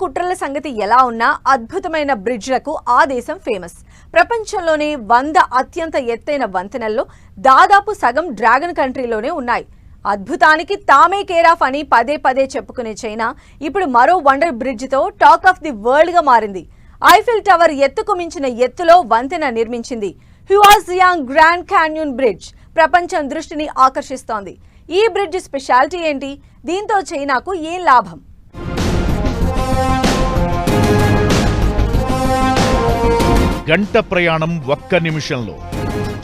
కుట్రల సంగతి ఎలా ఉన్నా అద్భుతమైన బ్రిడ్జ్లకు ఆ దేశం ఫేమస్ ప్రపంచంలోనే వంద అత్యంత ఎత్తైన వంతెనల్లో దాదాపు సగం డ్రాగన్ కంట్రీలోనే ఉన్నాయి. అద్భుతానికి తామే కేరాఫ్ అని పదే పదే చెప్పుకునే చైనా ఇప్పుడు మరో వండర్ బ్రిడ్జ్తో టాక్ ఆఫ్ ది వరల్డ్గా మారింది. ఐఫిల్ టవర్ ఎత్తుకు మించిన ఎత్తులో వంతెన నిర్మించింది. హ్యువాజియాంగ్ గ్రాండ్ క్యాన్యూన్ బ్రిడ్జ్ ప్రపంచం దృష్టిని ఆకర్షిస్తోంది. ఈ బ్రిడ్జ్ స్పెషాలిటీ ఏంటి? దీంతో చైనాకు ఏం లాభం? గంట ప్రయాణం ఒక్క నిమిషంలో.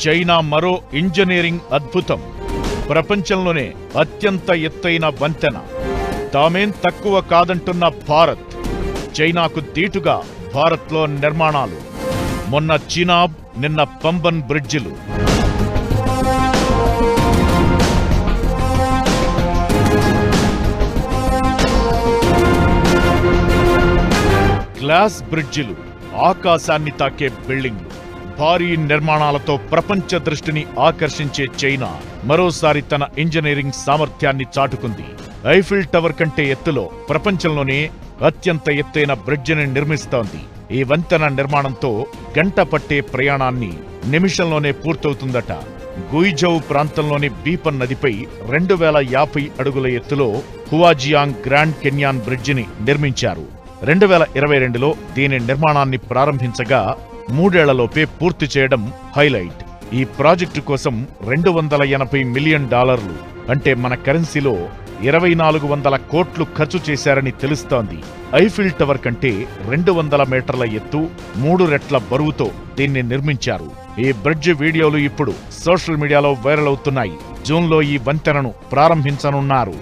చైనా మరో ఇంజనీరింగ్ అద్భుతం. ప్రపంచంలోనే అత్యంత ఎత్తైన వంతెన. తామేం తక్కువ కాదంటున్న భారత్. చైనాకు దీటుగా భారత్లో నిర్మాణాలు. మొన్న చినాబ్ నిన్న పంబన్ బ్రిడ్జిలు. గ్లాస్ బ్రిడ్జిలు. ఆకాశాన్ని తాకే బిల్డింగ్లు భారీ నిర్మాణాలతో ప్రపంచ దృష్టిని ఆకర్షించే చైనా మరోసారి తన ఇంజనీరింగ్ సామర్థ్యాన్ని చాటుకుంది. ఐఫిల్ టవర్ కంటే ఎత్తులో ప్రపంచంలోనే అత్యంత ఎత్తైన బ్రిడ్జిని నిర్మిస్తోంది. ఈ వంతెన నిర్మాణంతో గంట పట్టే ప్రయాణాన్ని నిమిషంలోనే పూర్తవుతుందట. గుయిజౌ ప్రాంతంలోని బీపన్ నదిపై రెండు వేల యాభై అడుగుల ఎత్తులో హువాజియాంగ్ గ్రాండ్ కెన్యాన్ బ్రిడ్జిని నిర్మించారు. రెండు వేల ఇరవై రెండులో దీని నిర్మాణాన్ని ప్రారంభించగా మూడేళ్ళలోపే పూర్తి చేయడం హైలైట్. ఈ ప్రాజెక్టు కోసం రెండు వందల ఎనభై మిలియన్ డాలర్లు అంటే మన కరెన్సీలో ఇరవై నాలుగు వందల కోట్లు ఖర్చు చేశారని తెలుస్తోంది. ఐఫిల్ టవర్ కంటే రెండు వందల మీటర్ల ఎత్తు మూడు రెట్ల బరువుతో దీన్ని నిర్మించారు. ఈ బ్రిడ్జ్ వీడియోలు ఇప్పుడు సోషల్ మీడియాలో వైరల్ అవుతున్నాయి. జూన్లో ఈ వంతెనను ప్రారంభించనున్నారు.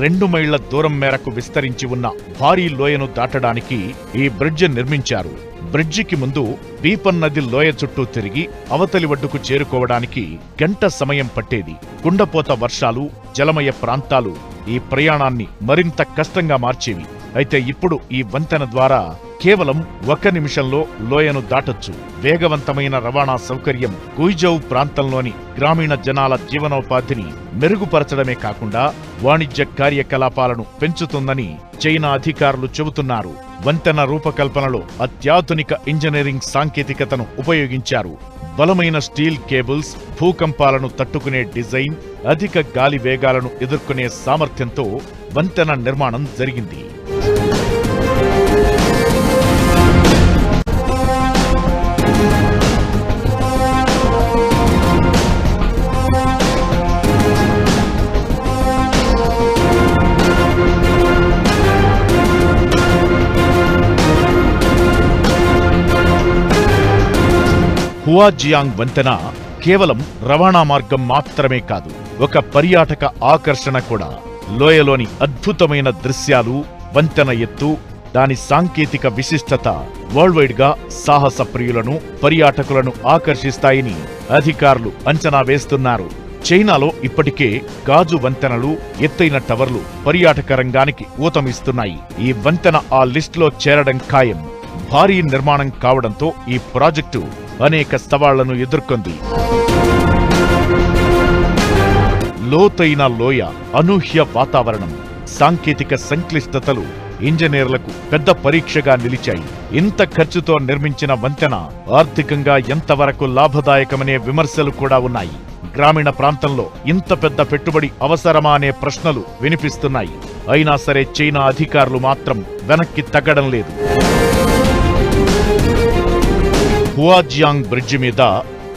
రెండు మైళ్ళ దూరం మేరకు విస్తరించి ఉన్న భారీ లోయను దాటడానికి ఈ బ్రిడ్జ్ నిర్మించారు. బ్రిడ్జికి ముందు బీపన్ నది లోయ చుట్టూ తిరిగి అవతలి ఒడ్డుకు చేరుకోవడానికి గంట సమయం పట్టేది. కుండపోత వర్షాలు జలమయ ప్రాంతాలు ఈ ప్రయాణాన్ని మరింత కష్టంగా మార్చేవి. అయితే ఇప్పుడు ఈ వంతెన ద్వారా కేవలం ఒక్క నిమిషంలో లోయను దాటొచ్చు. వేగవంతమైన రవాణా సౌకర్యం గుయిజౌ ప్రాంతంలోని గ్రామీణ జనాల జీవనోపాధిని మెరుగుపరచడమే కాకుండా వాణిజ్య కార్యకలాపాలను పెంచుతుందని చైనా అధికారులు చెబుతున్నారు. వంతెన రూపకల్పనలో అత్యాధునిక ఇంజనీరింగ్ సాంకేతికతను ఉపయోగించారు. బలమైన స్టీల్ కేబుల్స్ భూకంపాలను తట్టుకునే డిజైన్ అధిక గాలి వేగాలను ఎదుర్కొనే సామర్థ్యంతో వంతెన నిర్మాణం జరిగింది. హువాజియాంగ్ వంతెన కేవలం రవాణా మార్గం మాత్రమే కాదు ఒక పర్యాటక ఆకర్షణ కూడా. లోయలోని అద్భుతమైన దృశ్యాలు వంతెన ఎత్తు దాని సాంకేతిక విశిష్టత వరల్డ్ వైడ్గా సాహస ప్రియులను పర్యాటకులను ఆకర్షిస్తాయని అధికారులు అంచనా వేస్తున్నారు. చైనాలో ఇప్పటికే గాజు వంతెనలు ఎత్తైన టవర్లు పర్యాటక రంగానికి ఊతమిస్తున్నాయి. ఈ వంతెన ఆ లిస్టులో చేరడం ఖాయం. భారీ నిర్మాణం కావడంతో ఈ ప్రాజెక్టు అనేక సవాళ్ళను ఎదుర్కొంది. లోతైన లోయ అనూహ్య వాతావరణం సాంకేతిక సంక్లిష్టతలు ఇంజనీర్లకు పెద్ద పరీక్షగా నిలిచాయి. ఇంత ఖర్చుతో నిర్మించిన వంతెన ఆర్థికంగా ఎంతవరకు లాభదాయకమనే విమర్శలు కూడా ఉన్నాయి. గ్రామీణ ప్రాంతంలో ఇంత పెద్ద పెట్టుబడి అవసరమా అనే ప్రశ్నలు వినిపిస్తున్నాయి. అయినా సరే చైనా అధికారులు మాత్రం వెనక్కి తగ్గడం లేదు. హువాజియాంగ్ బ్రిడ్జి మీద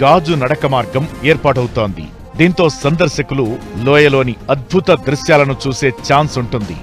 గాజు నడక మార్గం ఏర్పాటవుతోంది. దీంతో సందర్శకులు లోయలోని అద్భుత దృశ్యాలను చూసే ఛాన్స్ ఉంటుంది.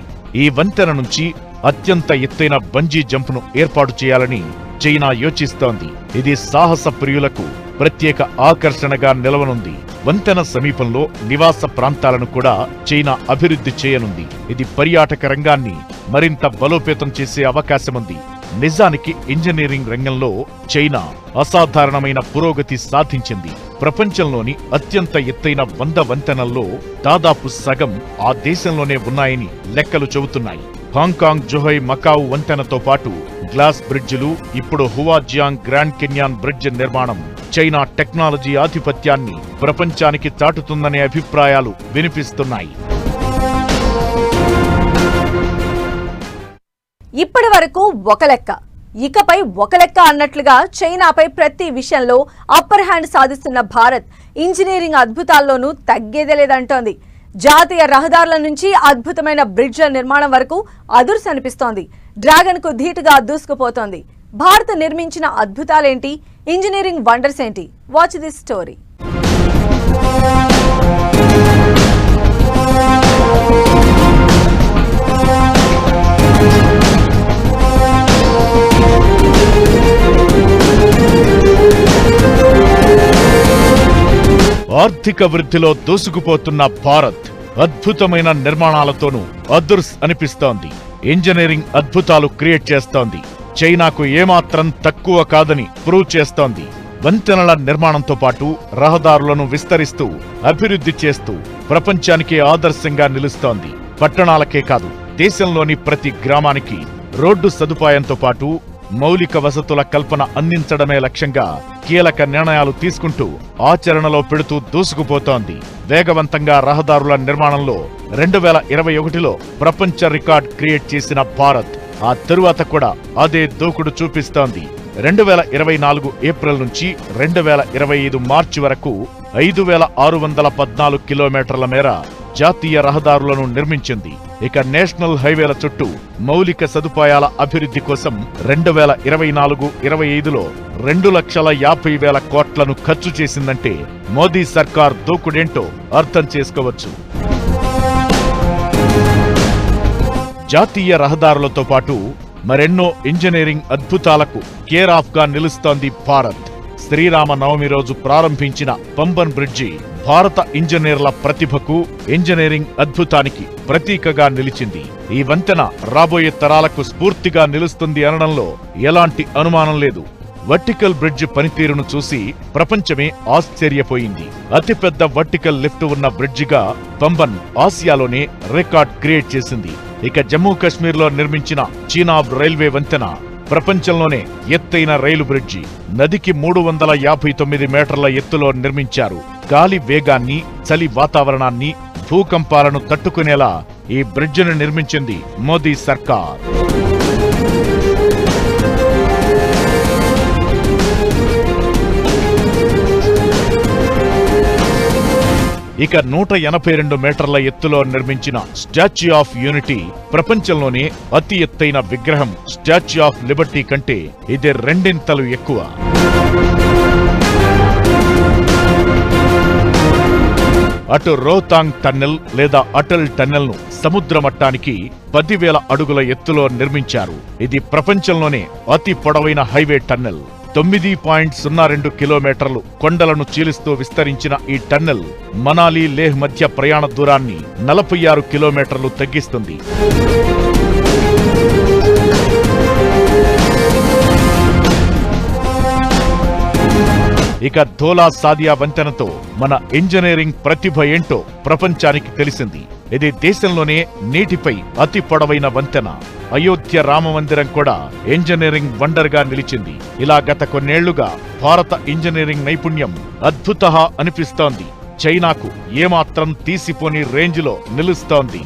ఈ వంతెన నుంచి అత్యంత ఎత్తైన బంజీ జంప్ను ఏర్పాటు చేయాలని చైనా యోచిస్తోంది. ఇది సాహస ప్రియులకు ప్రత్యేక ఆకర్షణగా నిలవనుంది. వంతెన సమీపంలో నివాస ప్రాంతాలను కూడా చైనా అభివృద్ధి చేయనుంది. ఇది పర్యాటక రంగాన్ని మరింత బలోపేతం చేసే అవకాశముంది. నిజానికి ఇంజనీరింగ్ రంగంలో చైనా అసాధారణమైన పురోగతి సాధించింది. ప్రపంచంలోని అత్యంత ఎత్తైన వంద వంతెనల్లో దాదాపు సగం ఆ దేశంలోనే ఉన్నాయని లెక్కలు చెబుతున్నాయి. హాంకాంగ్ జుహై మకావు వంతెనతో పాటు గ్లాస్ బ్రిడ్జిలు ఇప్పుడు హువాజియాంగ్ గ్రాండ్ కెన్యాన్ బ్రిడ్జ్ నిర్మాణం చైనా టెక్నాలజీ ఆధిపత్యాన్ని ప్రపంచానికి చాటుతుందనే అభిప్రాయాలు వినిపిస్తున్నాయి. ఇప్పటి వరకు ఒక లెక్క. ఇకపై ఒక లెక్క అన్నట్లుగా చైనాపై ప్రతి విషయంలో అప్పర్ హ్యాండ్ సాధిస్తున్న భారత్ ఇంజనీరింగ్ అద్భుతాల్లోనూ తగ్గేదే లేదంటోంది. జాతీయ రహదారుల నుంచి అద్భుతమైన బ్రిడ్జ్ల నిర్మాణం వరకు అదుర్స్ అనిపిస్తోంది. డ్రాగన్కు ధీటుగా దూసుకుపోతోంది. భారత్ నిర్మించిన అద్భుతాలేంటి? ఇంజనీరింగ్ వండర్స్ ఏంటి? వాచ్ దిస్ స్టోరీ ఆర్థిక వృద్ధిలో దూసుకుపోతున్న భారత్ అద్భుతమైన నిర్మాణాలతోనూ అదుర్స్ అనిపిస్తోంది. ఇంజనీరింగ్ అద్భుతాలు క్రియేట్ చేస్తోంది. చైనాకు ఏమాత్రం తక్కువ కాదని ప్రూవ్ చేస్తోంది. వంతెనల నిర్మాణంతో పాటు రహదారులను విస్తరిస్తూ అభివృద్ధి చేస్తూ ప్రపంచానికి ఆదర్శంగా నిలుస్తోంది. పట్టణాలకే కాదు దేశంలోని ప్రతి గ్రామానికి రోడ్డు సదుపాయంతో పాటు మౌలిక వసతుల కల్పన అందించడమే లక్ష్యంగా కీలక నిర్ణయాలు తీసుకుంటూ ఆచరణలో పెడుతూ దూసుకుపోతోంది. వేగవంతంగా రహదారుల నిర్మాణంలో రెండు వేల ఇరవై ఒకటిలో ప్రపంచ రికార్డ్ క్రియేట్ చేసిన భారత్ ఆ తరువాత కూడా అదే దూకుడు చూపిస్తోంది. రెండు వేల ఇరవై నాలుగు ఏప్రిల్ నుంచి రెండు వేల ఇరవై ఐదు మార్చి వరకు ఐదు వేల ఆరు వందల పద్నాలుగు కిలోమీటర్ల మేర జాతీయ రహదారులను నిర్మించింది. ఇక నేషనల్ హైవేల చుట్టూ మౌలిక సదుపాయాల అభివృద్ధి కోసం రెండు వేల ఇరవై నాలుగు ఇరవై ఐదులో రెండు లక్షల యాభై వేల కోట్లను ఖర్చు చేసిందంటే మోదీ సర్కార్ దూకుడేంటో అర్థం చేసుకోవచ్చు. జాతీయ రహదారులతో పాటు మరెన్నో ఇంజనీరింగ్ అద్భుతాలకు కేర్ ఆఫ్గా నిలుస్తోంది భారత్. శ్రీరామ నవమి రోజు ప్రారంభించిన పంబన్ బ్రిడ్జి భారత ఇంజనీర్ల ప్రతిభకు ఇంజనీరింగ్ అద్భుతానికి ప్రతీకగా నిలిచింది. ఈ వంతెన రాబోయే తరాలకు స్ఫూర్తిగా నిలుస్తుంది అనడంలో ఎలాంటి అనుమానం లేదు. వర్టికల్ బ్రిడ్జ్ పనితీరును చూసి ప్రపంచమే ఆశ్చర్యపోయింది. అతిపెద్ద వర్టికల్ లిఫ్ట్ ఉన్న బ్రిడ్జిగా పంబన్ ఆసియాలోనే రికార్డ్ క్రియేట్ చేసింది. ఇక జమ్మూ కశ్మీర్లో నిర్మించిన చీనాబ్ రైల్వే వంతెన ప్రపంచంలోనే ఎత్తైన రైలు బ్రిడ్జి నదికి మూడు వందల యాభై తొమ్మిది మీటర్ల ఎత్తులో నిర్మించారు. గాలి వేగాన్ని చలి వాతావరణాన్ని భూకంపాలను తట్టుకునేలా ఈ బ్రిడ్జిని నిర్మించింది మోదీ సర్కార్. ఇక నూట ఎనభై రెండు మీటర్ల ఎత్తులో నిర్మించిన స్టాచ్యూ ఆఫ్ యూనిటీ ప్రపంచంలోనే అతి ఎత్తైన విగ్రహం స్టాచ్యూ ఆఫ్ లిబర్టీ కంటే ఇది రెండింతలు ఎక్కువ. అటు రోతాంగ్ టన్నెల్ లేదా అటల్ టన్నెల్ను సముద్ర మట్టానికి పదివేల అడుగుల ఎత్తులో నిర్మించారు. ఇది ప్రపంచంలోనే అతి పొడవైన హైవే టన్నెల్. తొమ్మిది పాయింట్ సున్నా రెండు కిలోమీటర్లు కొండలను చీలిస్తూ విస్తరించిన ఈ టన్నెల్ మనాలి లేహ్ మధ్య ప్రయాణ దూరాన్ని నలభై ఆరు కిలోమీటర్లు తగ్గిస్తుంది. ఇక ధోలా సాదియా వంతెనతో మన ఇంజనీరింగ్ ప్రతిభ ఏంటో ప్రపంచానికి తెలిసింది. ఇది దేశంలోనే నీటిపై అతి పొడవైన వంతెన. అయోధ్య రామ మందిరం కూడా ఇంజనీరింగ్ వండర్గా నిలిచింది. ఇలా గత కొన్నేళ్ళుగా భారత ఇంజనీరింగ్ నైపుణ్యం అద్భుత అనిపిస్తోంది. చైనాకు ఏమాత్రం తీసిపోని రేంజ్లో నిలుస్తోంది.